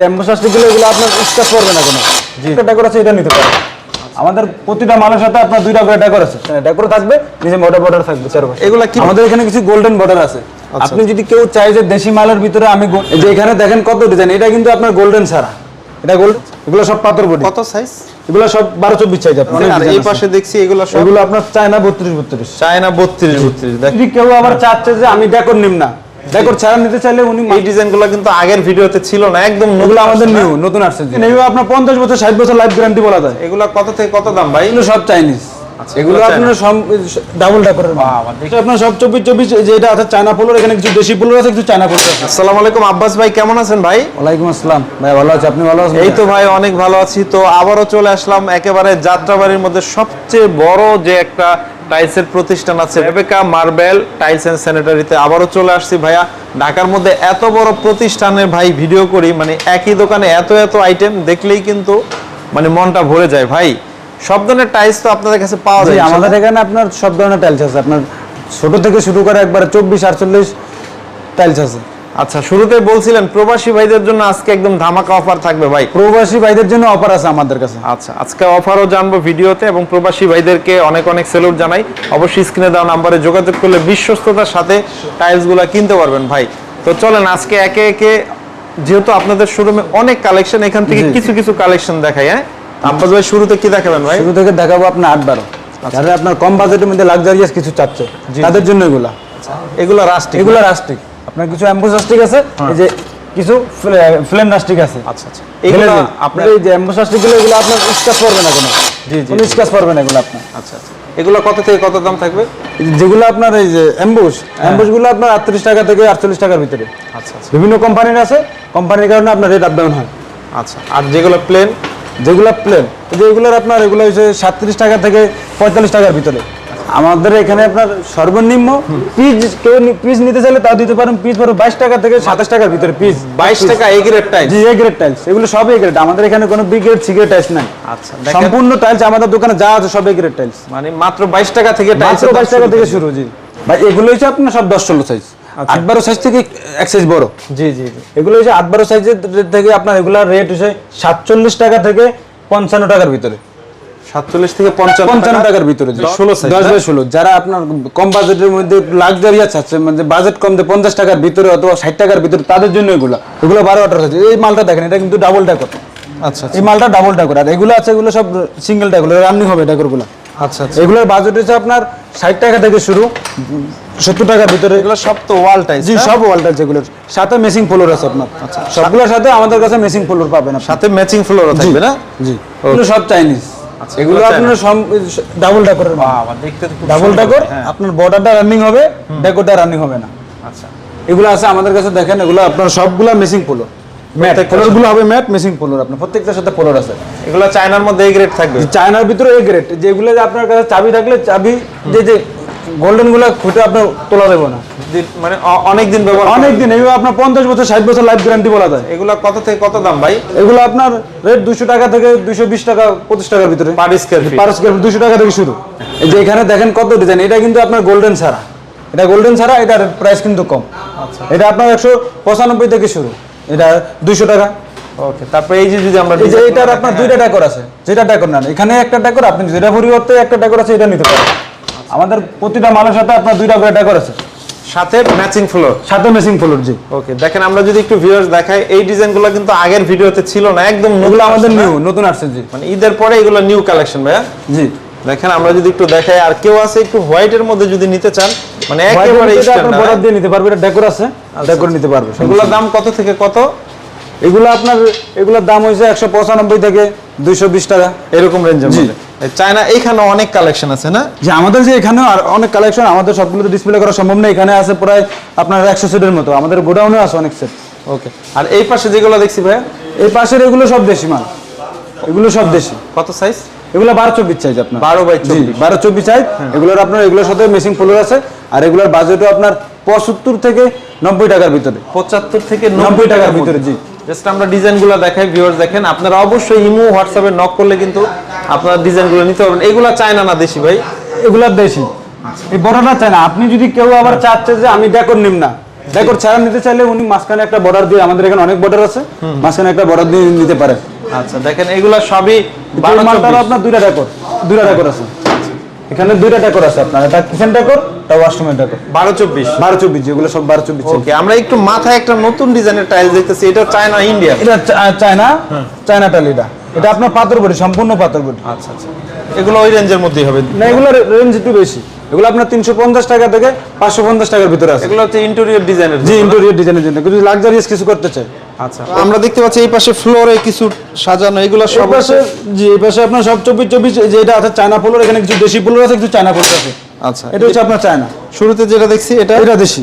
অ্যাম্বোসাসটিগুলো এগুলো আপনার স্টাফ করবে না কোনো। একটা ডেকোর আছে এটা নিতে পারেন আমাদের প্রতিটা মালের সাথে আপনার দুইটা করে ডেকোর আছে। ডেকোর থাকবে নিচে মোটা বর্ডার থাকবে চারপাশে। এগুলা কি- আমাদের এখানে কিছু গোল্ডেন বর্ডার আছে। আপনি যদি কেউ চাই যে দেশি মালের ভিতরে আমি যে এখানে দেখেন কত ডিজাইন এটা কিন্তু আপনার গোল্ডেন ছাড়া। এটা গোল্ড এগুলো সব পাথর বডি। কত সাইজ এগুলো সব বারো চব্বিশ চাইজ আপনার। design এই পাশে দেখছি এগুলো সব এগুলো আপনার চায়না বত্রিশ বত্রিশ। চায়না বত্রিশ বত্রিশ যদি কেউ আবার চাচ্ছে যে আমি ডেকোর নিম না ডেকোর ছাড়া নিতে চাইলে উনি এই ডিজাইনগুলো কিন্তু আগের ভিডিওতে ছিল না একদম নতুন আমাদের নিউ নতুন আসছে নিউ আপনার পঞ্চাশ বছর ষাট বছর লাইফ গ্যারান্টি বলা যায়। এগুলো কত থেকে কত দাম ভাই? এগুলো সব চাইনিজ এগুলো এগুলো আপনার ডাবল ডাকরের আপনার সব চব্বিশ চব্বিশ যে এটা আছে চায়না পোলোর এখানে কিছু দেশি পোলোর আছে কিছু চায়না পোলোর আছে। আসসালামু আলাইকুম আব্বাস ভাই কেমন আছেন ভাই? ওয়ালাইকুম আসসালাম। ভাই ভালো আছে আপনি ভালো আছেন? এই তো ভাই অনেক ভালো আছি। তো আবারও চলে আসলাম একেবারে যাত্রাবাড়ির মধ্যে সবচেয়ে বড় যে একটা টাইলসের প্রতিষ্ঠান আছে রেবেকা মার্বেল টাইলস এন্ড স্যানিটারিতে। আবারও চলে আসছি ভাইয়া ঢাকার মধ্যে এত বড় প্রতিষ্ঠানের ভাই ভিডিও করি মানে একই দোকানে এত এত আইটেম দেখলেই কিন্তু মানে মনটা ভরে যায় ভাই। সব ধরনের টাইলস তো আপনাদের কাছে পাওয়া যায় আমাদের এখানে আপনার সব ধরনের টাইলস আছে। আপনার ছোট থেকে শুরু করে একবার চব্বিশ আটচল্লিশ টাইলস আছে। আচ্ছা শুরুতে বলছিলেন প্রবাসী ভাইদের জন্য আজকে একদম ধামাকা অফার থাকবে ভাই। প্রবাসী ভাইদের জন্য অফার আছে আমাদের কাছে। আচ্ছা আজকে অফারও জানব ভিডিওতে এবং প্রবাসী ভাইদেরকে অনেক অনেক সেলুট জানাই। অবশ্যই স্ক্রিনে দেওয়া নাম্বারে যোগাযোগ করলে বিশ্বস্ততার সাথে টাইলসগুলো কিনতে পারবেন ভাই। তো চলেন আজকে একে একে যেহেতু আপনাদের শোরুমে অনেক কালেকশন এখান থেকে কিছু কিছু কালেকশন দেখাই হ্যাঁ? আব্বাস ভাই শুরুতে কি দেখাবেন ভাই? শুরু থেকে দেখাবো আপনার আট বারো। যারা আপনার কম বাজেটের মধ্যে লাক্সারিয়াস কিছু চাচ্ছে তাদের জন্য এগুলা। এগুলো রাস্টিক এগুলো রাস্টিক আপনার কিছু অ্যাম্বুস রাস্টিক আছে এই যে কিছু ফ্লেম রাস্টিক আছে। আচ্ছা আচ্ছা। এগুলো আপনার এই যে অ্যাম্বুস রাস্টিকগুলো এগুলো আপনার স্কাচ করবে না কোনো। জি, জি। কোনো স্কাচ করবে না এগুলো আপনার। আচ্ছা আচ্ছা। এগুলো কত থেকে কত দাম থাকবে? যেগুলো আপনার এই যে অ্যাম্বুসগুলো আপনার আটত্রিশ টাকা থেকে আটচল্লিশ টাকার ভিতরে। আচ্ছা আচ্ছা। বিভিন্ন কোম্পানির আছে। কোম্পানির কারণে আপনার রেট আপ ডাউন হয়। আচ্ছা আর যেগুলো প্লেন যেগুলো প্লেন যে এগুলোর আপনার এগুলো হচ্ছে সাতত্রিশ টাকা থেকে পঁয়তাল্লিশ টাকার ভিতরে। আমাদের এখানে আপনার সর্বনিম্ন পিস কেউ পিস নিতে চাইলে তাও দিতে পারেন। পিস পারো বাইশ টাকা থেকে সাতাশ টাকার ভিতরে পিস। বাইশ টাকা এই grade tiles G A grade tiles এগুলো সব এ গ্রেড আমাদের এখানে কোনো B grade C grade tiles নাই। আচ্ছা সম্পূর্ণ টাইলস আমাদের দোকানে যা আছে সব এ গ্রেড টাইলস মানে মাত্র বাইশ টাকা থেকে টাইলস মাত্র বাইশ টাকা থেকে শুরু জি। ভাই এগুলো হচ্ছে আপনার সব দশ ষোলো সাইজ আট বারো সাইজ থেকে এক সাইজ বড়। জি জি জি। এগুলো হচ্ছে আট বারো সাইজের থেকে আপনার এগুলার রেট হচ্ছে সাতচল্লিশ টাকা থেকে পঞ্চান্ন টাকার ভিতরে। সাতচল্লিশ থেকে পঞ্চান্ন পঞ্চান্ন টাকা। টাকার ভিতরে জি। ষোলো size, বাই ষোলো। যারা আপনার কম বাজেটের মধ্যে লাক্সারিয়াস আছে মানে বাজেট কম দিয়ে পঞ্চাশ টাকার ভিতরে অথবা ষাট টাকার ভিতরে তাদের জন্য এগুলো। এগুলো বারো আঠারো সাইজ এই মালটা দেখেন এটা কিন্তু ডাবল ডাকর আচ্ছা আচ্ছা। এই মালটা ডাবল ডাকর আর এগুলো আছে এগুলো সব সিঙ্গেল ডাকর রানিং হবে ডাকরগুলো আচ্ছা আচ্ছা। এগুলোর বাজেট হচ্ছে আপনার ষাট টাকা থেকে শুরু সত্তর টাকার ভিতরে। এগুলো সব তো ওয়াল টাইলস জি সব সাথে ফ্লোর আছে আপনার। আচ্ছা, সবগুলোর সাথে আমাদের কাছে ফ্লোর পাবেন সাথে ম্যাচিং ফ্লোরও থাকবে না? জি। এগুলো সব চাইনিজ এগুলো এগুলো আপনার ডাবল ডাকরের দেখতে ডাবল। হ্যাঁ, আপনার বর্ডারটা রানিং হবে ডেকোরটা রানিং হবে না। আচ্ছা। এগুলো আছে আমাদের কাছে দেখেন এগুলো আপনার সবগুলা মেসিং পোলো ম্যাট হবে ম্যাট মেসিং আপনার প্রত্যেকটার সাথে ফ্লোর আছে। এগুলো চায়নার মধ্যে গ্রেড থাকবে। চায়নার ভিতরে এ গ্রেড যেগুলো আপনার কাছে চাবি থাকলে চাবি যে যে গোল্ডেনগুলো খুঁটে আপনার তোলা দেবো না। মানে অনেক দিন ব্যবহার অনেক দিন এগুলো আপনার পঞ্চাশ বছর ষাট বছর লাইফ গ্যারান্টি বলা যায়। এগুলো কত থেকে কত দাম ভাই? এগুলো আপনার রেট দুশো টাকা থেকে দুশো বিশ টাকা পঁচিশ টাকার ভিতরে। Per square feet per square দুশো টাকা থেকে শুরু। এই যে এখানে দেখেন কত ডিজাইন এটা কিন্তু আপনার গোল্ডেন ছাড়া। এটা গোল্ডেন ছাড়া এটার প্রাইস কিন্তু কম। এটা আপনার একশো পঁচানব্বই থেকে শুরু। এটা দুইশো টাকা। ওকে তারপরে এই যে যদি আমরা এই যে এটার আপনার দুইটা ডেকর আছে। যেটা ডেকর না এখানে একটা ডেকর আপনি যেটা পরিবর্তে একটা ডেকর আছে এটা নিতে পারেন। আমাদের প্রতিটা মালের সাথে আপনার দুইটা করে ডেকর আছে হ্যাঁ, সাথে ম্যাচিং ফ্লোর সাথে মেসিং ফ্লোর জি। ওকে দেখেন আমরা যদি একটু ভিউয়ার্স দেখাই এই ডিজাইনগুলো কিন্তু আগের ভিডিওতে ছিল না একদম নতুন এগুলো আমাদের নিউ নতুন আসছে জি। মানে ঈদের পরে এগুলো নিউ কালেকশন ভাইয়া। জি। দেখেন আমরা যদি একটু দেখাই আর কেউ আছে একটু হোয়াইটের মধ্যে যদি নিতে চান মানে একেবারে স্ট্যান্ডার্ড বর্ডার দিয়ে নিতে পারবে এটা ডেকোর আছে ডেকর নিতে পারবে এগুলোর দাম কত থেকে কত? এগুলো আপনার এগুলোর দাম হয়েছে একশো পঁচানব্বই থেকে দুইশো বিশ টাকা। এরকম রেঞ্জের। মধ্যে। চায়না এইখানে অনেক কালেকশন আছে না? যে আমাদের যে এখানে আর অনেক কালেকশন আমাদের সবগুলো ডিসপ্লে করা সম্ভব না এখানে আছে প্রায় আপনার একশো সেটের মতো আমাদের গোডাউনে আছে অনেক সেট ওকে আর এই পাশে যেগুলো দেখছি ভাইয়া? এই পাশের এগুলো সব দেশি মাল এগুলো সব দেশি। কত সাইজ এগুলো বারো চব্বিশ চাইজ আপনার। 12 by জি, বারো চব্বিশ চাইজ এগুলোর আপনার এগুলোর সাথে মেশিং ফ্লোর আছে আর এগুলোর বাজেটও আপনার পঁচাত্তর থেকে নব্বই টাকার ভিতরে। পঁচাত্তর থেকে নব্বই টাকার ভিতরে জি। জাস্ট আমরা ডিজাইনগুলো দেখাই ভিউয়ার্স দেখেন। আপনারা অবশ্যই ইমো হোয়াটসঅ্যাপে নক করলে কিন্তু আপনারা ডিজাইনগুলো নিতে পারবেন। এগুলা চায়না না দেশি ভাই? এগুলার দেশি। এই বড়টা চাই না আপনি যদি কেউ আবার চাচ্ছে যে আমি ডেকর নিম না ডেকোর ছাড়া নিতে চাইলে উনি মাঝখানে একটা বর্ডার দিয়ে আমাদের এখানে অনেক বর্ডার আছে মাঝখানে একটা বর্ডার দিয়ে নিতে পারেন আচ্ছা দেখেন এগুলা সবই আপনার দুইটা ডেকোর দুইটা ডেকোর আছে। এখানে দুইটা ডেকোর আছে আপনার। এটা কিচেন ডেকোর এটা ওয়াশরুমের ডেকোর বারো চব্বিশ। বারো চব্বিশ যেগুলো সব বারো চব্বিশ ওকে আমরা একটু মাথায় একটা নতুন ডিজাইনের টাইল দেখতেছি এটা চায়না ইন্ডিয়া এটা চায়না চায়না টালি এটা। এটা আপনার পাথর বডি সম্পূর্ণ পাথর বডি। আচ্ছা আচ্ছা। এগুলো ওই রেঞ্জের মধ্যেই হবে। না এগুলো রেঞ্জ একটু বেশি। এগুলো আপনার তিনশো পঞ্চাশ টাকা থেকে পাঁচশো পঞ্চাশ টাকার ভিতরে আছে। এগুলো হচ্ছে ইন্টেরিয়র ডিজাইনের জি ইন্টেরিয়র ডিজাইনের জন্য। যদি লাক্সারিয়াস কিছু করতে চাই। আচ্ছা। আমরা দেখতে পাচ্ছি এই পাশে ফ্লোরে কিছু সাজানো এগুলো সব পাশে জি এই পাশে আপনার সব চব্বিশ চব্বিশ যে এটা আছে চায়না পোলোর এখানে কিছু দেশি পোলোর আছে কিছু চায়না পোলোর আছে। আচ্ছা। এটা হচ্ছে আপনার চায়না। শুরুতে যেটা দেখছি এটা? এটা দেশি।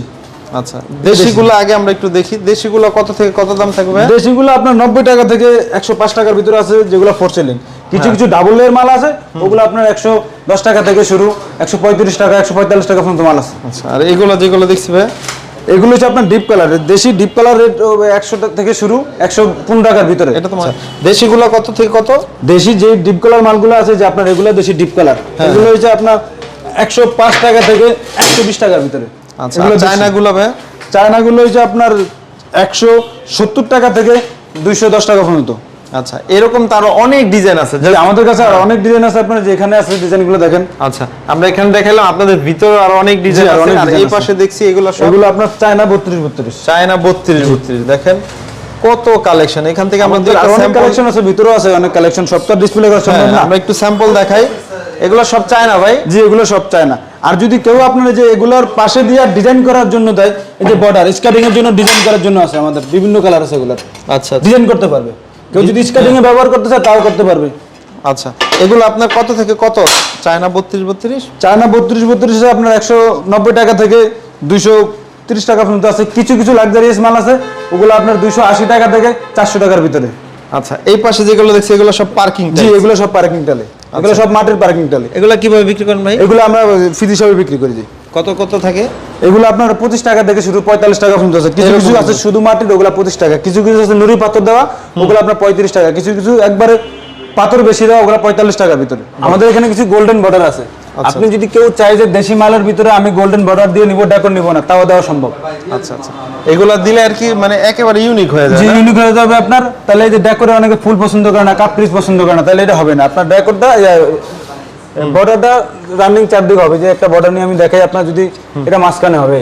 আচ্ছা। দেশিগুলো আগে আমরা একটু দেখি। দেশিগুলো কত থেকে কত দাম থাকবে? দেশিগুলো আপনার নব্বই টাকা থেকে একশো পাঁচ টাকার ভিতরে আছে যেগুলো ফোর সেলিং কিছু কিছু ডাবল এর মাল আছে ওগুলো আপনার একশো দশ টাকা থেকে শুরু একশো পঁয়ত্রিশ টাকা একশো পঁয়তাল্লিশ টাকা পর্যন্ত মাল আছে। আচ্ছা আর এগুলো যেগুলো দেখছি ভাই? এগুলো হচ্ছে আপনার ডিপ কালার দেশি ডিপ কালার রেট একশো থেকে শুরু একশো পনেরো টাকার ভিতরে। এটা তোমার দেশিগুলো কত থেকে কত? দেশি যে ডিপ কালার মালগুলো আছে যে আপনার এগুলো দেশি ডিপ কালার এগুলো হচ্ছে আপনার একশো পাঁচ টাকা থেকে একশো বিশ টাকার ভিতরে। আচ্ছা। চায়নাগুলো চায়নাগুলো হচ্ছে আপনার একশো সত্তর টাকা থেকে দুইশো দশ টাকা পর্যন্ত। আচ্ছা এরকম অনেক ডিজাইন আছে। যে আমাদের কাছে আর অনেক ডিজাইন আছে আপনার যে এখানে আছে ডিজাইনগুলো দেখেন। আচ্ছা আমরা এখানে দেখালাম আপনাদের ভিতরে আরও অনেক ডিজাইন আছে। আর এই পাশে দেখছি এগুলো সব এগুলো আপনার চায়না বত্রিশ বত্রিশ। চায়না বত্রিশ বত্রিশ দেখেন কত কালেকশন এখান থেকে আমাদের অনেক কালেকশন আছে ভিতরেও আছে অনেক কালেকশন সব তো ডিসপ্লে করা সম্ভব হ্যাঁ, না। আমরা একটু স্যাম্পল দেখাই। এগুলো সব চায়না ভাই? জি এগুলো সব চায় না আর যদি কেউ আপনার যে এগুলোর পাশে দিয়ে ডিজাইন করার জন্য দেয় এই যে বর্ডার স্কার্টিং এর জন্য ডিজাইন করার জন্য আছে আমাদের বিভিন্ন কালার আছে এগুলোর। আচ্ছা। ডিজাইন করতে পারবে। কেউ যদি স্কার্টিং এ ব্যবহার করতে চায় তাও করতে পারবে। আচ্ছা এগুলো আপনার কত থেকে কত? চায়না বত্রিশ বত্রিশ? চায়না বত্রিশ বত্রিশ আপনার একশো নব্বই টাকা থেকে দুইশো তিরিশ টাকা পর্যন্ত আছে। কিছু কিছু লাক্সারিয়াস মাল আছে ওগুলো আপনার দুইশো আশি টাকা থেকে চারশো টাকার ভিতরে। আচ্ছা এই পাশে যেগুলো দেখছি এগুলো সব পার্কিং জি এগুলো সব পার্কিং টালে এগুলো সব মাটির পার্কিং টালে এগুলো কীভাবে বিক্রি করেন ভাই? এগুলো আমরা ফিজ হিসাবে বিক্রি করে দিই কত কত থাকে? এগুলো আপনার পঁচিশ টাকা থেকে শুরু পঁয়তাল্লিশ টাকা পর্যন্ত আছে। কিছু কিছু আছে শুধু মাটির ওগুলো পঁচিশ টাকা। কিছু কিছু আছে নুড়ি পাথর দেওয়া ওগুলো আপনার পঁয়ত্রিশ টাকা। কিছু কিছু একবারে পাথর বেশি দেওয়া ওগুলো পঁয়তাল্লিশ টাকার ভিতরে। আমাদের এখানে কিছু গোল্ডেন বর্ডার আছে। আপনি যদি কেউ চাই যে দেশি মালের ভিতরে আমি গোল্ডেন বর্ডার দিয়ে নিব ডেকর নিব না তাও দেওয়া সম্ভব। আচ্ছা আচ্ছা। এগুলো দিলে আর কি মানে একেবারে ইউনিক হয়ে যায় যে ইউনিক হয়ে যাবে আপনার। তাহলে এই যে ডেকোরে অনেকে ফুল পছন্দ করে না কাপ পছন্দ করে না তাহলে এটা হবে না। আপনার ডেকোরটা বর্ডারটা রানিং চারদিকে হবে যে একটা বর্ডার নিয়ে আমি দেখাই আপনার যদি এটা মাঝখানে হবে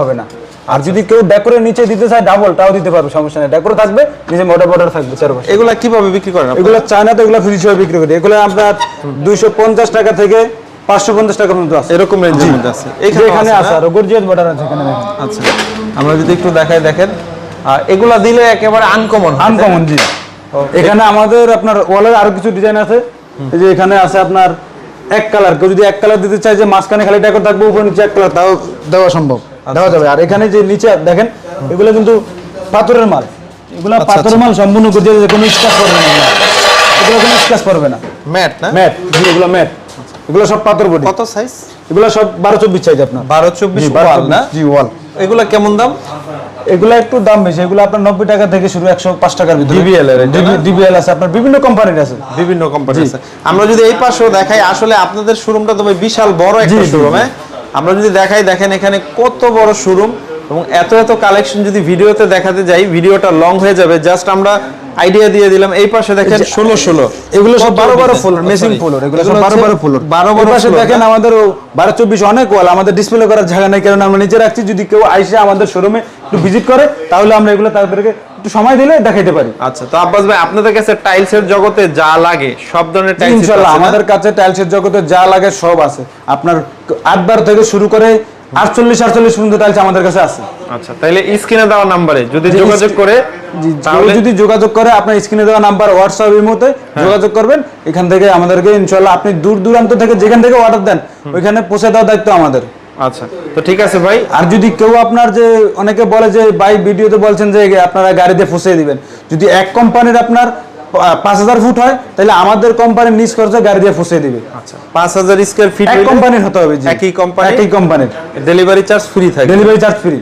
হবে না। আর যদি কেউ নিচে দিতে চায় ডাবল তাও দিতে পারবে সমস্যা নেই। ডেকোর থাকবে নিচে বর্ডার বর্ডার থাকবে চারপাশে। এগুলা কীভাবে বিক্রি করেন? এগুলো চায়নাতে এগুলো ফ্রি হিসেবে বিক্রি করি। এগুলো আপনার দুইশো পঞ্চাশ টাকা থেকে পাঁচশো পঞ্চাশ টাকা পর্যন্ত আছে। এরকম রেঞ্জের মধ্যে আছে। এখানে আছে আর গর্জিয়াস বর্ডার আছে এখানে আচ্ছা। আমরা যদি একটু দেখাই দেখেন। আর এগুলা দিলে একেবারে আনকমন আনকমন জি। এখানে আমাদের আপনার ওয়ালের আরও কিছু ডিজাইন আছে। এই যে এখানে আছে আপনার এক কালার কেউ যদি এক কালার দিতে চায় যে মাঝখানে খালি টাকা থাকবে উপরে নিচে এক কালার তাও দেওয়া সম্ভব। দেওয়া যাবে। আর এখানে যে নিচে দেখেন এগুলো কিন্তু পাথরের মাল। এগুলো পাথরের মাল সম্পূর্ণ করতে কোনো স্কাচ পড়বে না। এগুলো। কোনো স্কাচ পড়বে না। ম্যাট না? ম্যাট এগুলো ম্যাট এগুলো সব পাথর বডি। কত সাইজ এগুলো সব বারো চব্বিশ চাইজ আপনার। বারো চব্বিশ জি, 12 ওয়াল না? জি ওয়াল এগুলো কেমন দাম? এগুলো একটু দাম বেশি এগুলো আপনার নব্বই টাকা থেকে শুরু একশো পাঁচ টাকার ভিতরে। DBL এর ডিবিএল আছে আপনার বিভিন্ন কোম্পানির আছে। বিভিন্ন কোম্পানি আছে। আমরা যদি এই পাশেও দেখাই আসলে আপনাদের শোরুমটা তো ভাই বিশাল বড় একটা শোরুম হ্যাঁ? আমরা যদি দেখাই দেখেন এখানে কত বড় শোরুম এবং এত এত কালেকশন যদি ভিডিওতে দেখাতে যাই ভিডিওটা লং হয়ে যাবে। জাস্ট আমরা আইডিয়া দিয়ে দিলাম এই পাশে দেখেন ষোলো ষোলো। এগুলো সব বারো বারো? ফ্লোর Sorry, ফ্লোর এগুলো সব বারো বারো ফ্লোর। বারো বারো পাশে দেখেন আমাদের বারো চব্বিশ অনেক ওয়াল আমাদের ডিসপ্লে করার জায়গা নেই কারণ আমরা নিচে রাখছি যদি কেউ আইসে আমাদের শোরুমে একটু ভিজিট করে তাহলে আমরা এগুলো তাদেরকে একটু সময় দিলে দেখাইতে পারি। আচ্ছা তো আব্বাস ভাই আপনাদের কাছে টাইলসের জগতে যা লাগে সব ধরনের টাইলস ইনশাল্লাহ আমাদের কাছে টাইলসের জগতে যা লাগে সব আছে। আপনার আটবার থেকে শুরু করে আটচল্লিশ আটচল্লিশ পর্যন্ত টাইলস আমাদের কাছে আছে। আচ্ছা তাহলে স্ক্রিনে দেওয়া নাম্বারে যদি যোগাযোগ করে তাহলে যদি যোগাযোগ করে আপনার স্ক্রিনে দেওয়া নাম্বার হোয়াটসঅ্যাপ ইমোতে যোগাযোগ করবেন। এখান থেকে আমাদেরকে ইনশাল্লাহ আপনি দূর দূরান্ত থেকে যেখান থেকে অর্ডার দেন ওইখানে পৌঁছে দেওয়ার দায়িত্ব আমাদের। আচ্ছা তো ঠিক আছে ভাই। আর যদি কেউ আপনার যে অনেকে বলে যে বাই ভিডিওতে বলছেন যে আপনারা গাড়িতে ফুসিয়ে দিবেন। যদি এক কোম্পানির আপনার পাঁচ হাজার ফুট হয় তাহলে আমাদের কোম্পানির নিজ খরচে গাড়ি দিয়ে ফুসিয়ে দিবে। আচ্ছা পাঁচ হাজার স্কোয়ার ফিট এক কোম্পানির হতে হবে একই কোম্পানি? একই কোম্পানির। ডেলিভারি চার্জ ফ্রি থাকে। ডেলিভারি চার্জ ফ্রি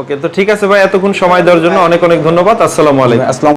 ওকে তো ঠিক আছে ভাই এতক্ষণ সময় দেওয়ার জন্য অনেক অনেক ধন্যবাদ। আসসালামু আলাইকুম। আসসালাম